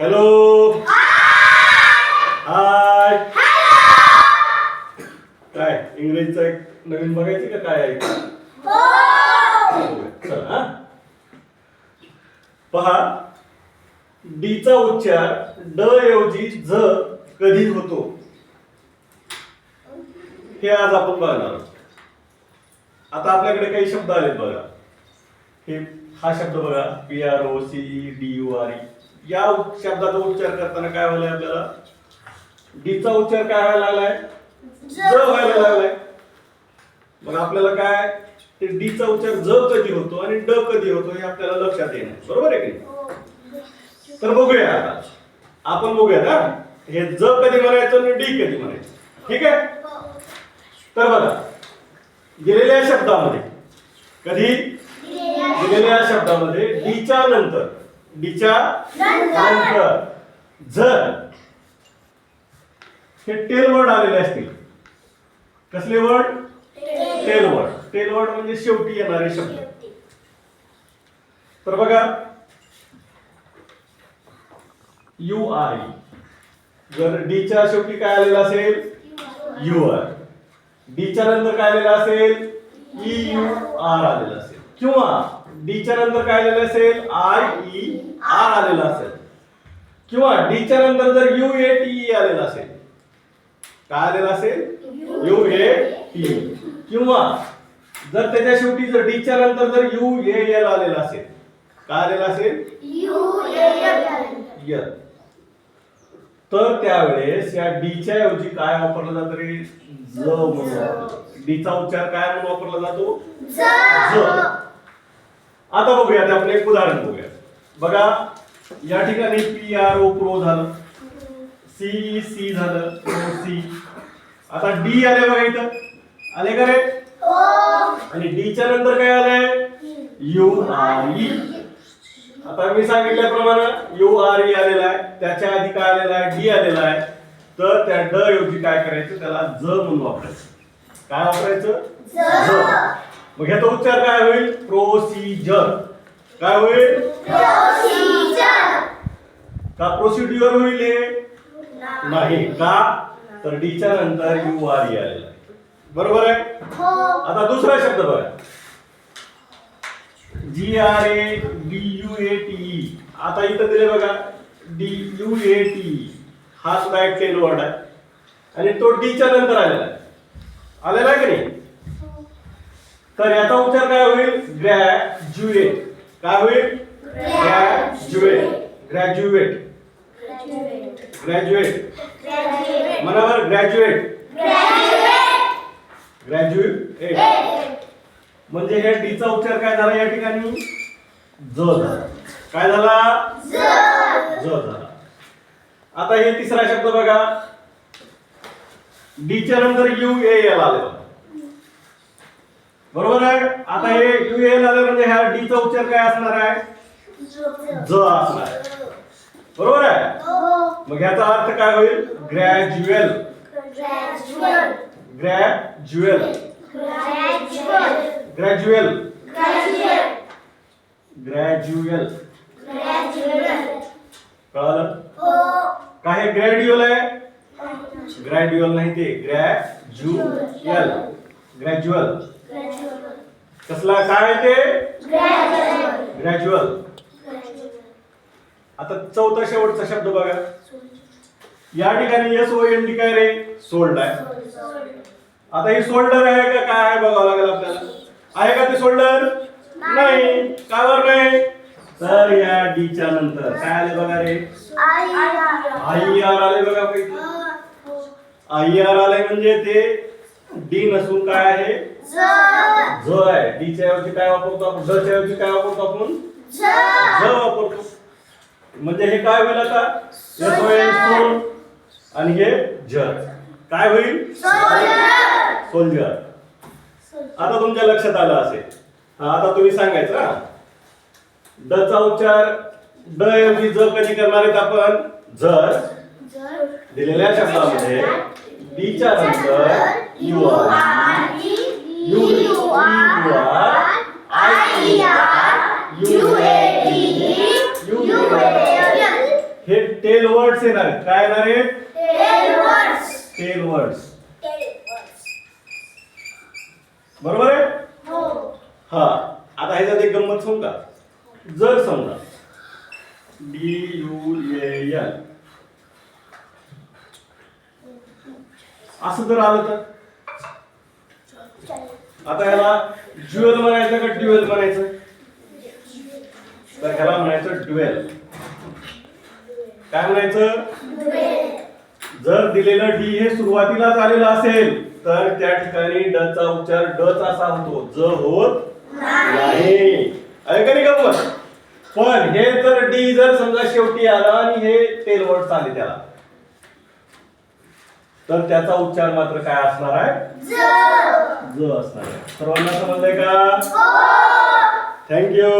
Hello hi काय इंग्रजीचं एक नवीन बघायची का काय आहे? चला हा. पहा डीचा उच्चार ड ऐवजी ज कधी होतो. हे आज आपण बघणार आहोत. आता आपल्याकडे काही शब्द आलेत बघा. हे हा शब्द बघा. P R O C D U R E या शब्दाचा उच्चार करताना काय व्हायला आपल्याला? डीचा उच्चार काय व्हायला लागलाय? ज व्हायला लागलाय. मग आपल्याला काय? ते डीचा उच्चार ज कधी होतो आणि ड कधी होतो हे आपल्याला लक्षात येणार बरोबर आहे की नाही? तर बघूया आता. आपण बघूया ना? हे ज कधी म्हणायचं आणि डी कधी म्हणायचं. ठीक आहे? तर बघा. दिलेल्या शब्दामध्ये. कधी? दिलेल्या शब्दामध्ये डीच्या नंतर. डीच्या नंतर. जर. हे टेल वर्ड आलेले असतील. कसले word tail word tail word म्हणजे शेवटी येणारे शब्द. तर बघा. यू आर जर डीच्या शेवटी काय आलेलं असेल? यू आर डीच्या नंतर काय आलेलं असेल? ई यू आर आलेलं असेल. किंवा डीच्या नंतर काय आलेलं असेल? आय ई आर आलेलं असेल. किंवा डीच्या नंतर जर यू ए टी ई आलेलं असेल काय आलेलं असेल? यू ए टी किंवा जर त्याच्या शेवटी जर डीच्या नंतर जर यू ए एल आलेलं असेल काय आलेलं असेल? यल तर त्यावेळेस या डीच्या ऐवजी काय वापरलं जातं रे? ज म्हणून. डीचा उच्चार काय म्हणून वापरला जातो? ज. आता बघूया आता आपण एक उदाहरण बघूया बघा या ठिकाणी पी आर ओ प्रो झालं. सी सी झालं. सी आता डी आले बघा इथं. आले का रे? आणि डीच्या नंतर काय आलंय? यू आर ई आता मी सांगितल्याप्रमाणे यू आर ई आलेला आहे. त्याच्या आधी काय आलेला आहे? डी आलेला आहे. तर त्या ड ऐवजी काय करायचं? त्याला ज म्हणून वापरायचं. काय वापरायचं? ज. मग ह्याचा उच्चार काय होईल? प्रोसिजर काय होईल? का प्रोसिड्युअर होईल हे? नाही का? तर डीच्या नंतर यू आर आलेला आहे बरोबर आहे? आता दुसरा शब्द बघा. G R A D U A T आता इथं दिले बघा. डी यू ए टी हा सुद्धा एक टेल वर्ड आहे. आणि तो डीच्या नंतर आलेला आहे. आलेला आहे की नाही? तर याचा उच्चार काय होईल? ग्रॅज्युएट. काय होईल? ग्रॅज्युएट. ग्रॅज्युएट. ग्रॅज्युएट. मनावर ग्रॅज्युएट. ग्रॅज्युएट. म्हणजे हे डीचा उच्चार काय झाला या ठिकाणी? ज झाला. काय झाला? ज झाला. आता हे तिसरा शब्द बघा. डीच्या नंतर यू ए एल आले. बरोबर आहे? आता हे यू एल आले म्हणजे ह्या डीचा उच्चार काय असणार आहे? ज. असणार आहे. बरोबर आहे? मग ह्याचा अर्थ काय होईल? ग्रॅज्युएल ग्रॅज्युएल ग्रॅज्युएल ग्रॅज्युएल कळालं? काय ग्रॅड्युअल आहे? ग्रॅड्युअल नाही ते. ग्रॅज्युअल. ग्रॅज्युअल. कसला काय आहे ते? ग्रॅज्युअल आता चौथा शेवटचा शब्द बघा. या ठिकाणी एस ओ एन डी काय रे? सोल्ड आहे. आता ही शोल्डर आहे का काय आहे बघावं लागेल आपल्याला? आहे का ते शोल्डर नाही. का बरं नाही? तर या डीच्या नंतर. काय आले बघा रे? I R. आले बघा पैकी. आई आर आले म्हणजे ते डी नसून काय आहे? ज. आहे. डीच्या ऐवजी काय वापरतो आपण? ज च्या ऐवजी काय वापरतो आपण? ज. वापरतो. म्हणजे हे काय होईल आता? एस सोल आणि हे ज. काय होईल? सोल्जर आता तुमच्या लक्षात आलं असेल. हा, आता तुम्ही सांगायचं हा. ड चा उच्चार ड ऐवजी ज कधी करणार आहेत आपण? जर. दिलेल्या शब्दामध्ये डीच्या नंतर U R U U R I U A T U हे टेल वर्ड्स येणार आहेत. काय येणार आहेत? टेल वर्ड्स बरोबर आहे? हा. आता ह्याच्यात एक गंमत सांगू का जर समजा डी यू एल असं जर आलं तर? आता ह्याला ज्युएल म्हणायचं का ड्युएल म्हणायचं तर ह्याला म्हणायचं ड्युएल काय म्हणायचं? जर दिलेलं डी हे सुरुवातीलाच आलेलं असेल तर त्या ठिकाणी ड चा उच्चार ड चा असा होतो. ज होत नाही. आहे का नाही गंमत पण हे तर डी जर समजा शेवटी आला आणि हे तेलवट वर्ड आले त्याला तर त्याचा उच्चार मात्र काय असणार आहे? ज असणार. सर्वांना समजलंय का? थँक्यू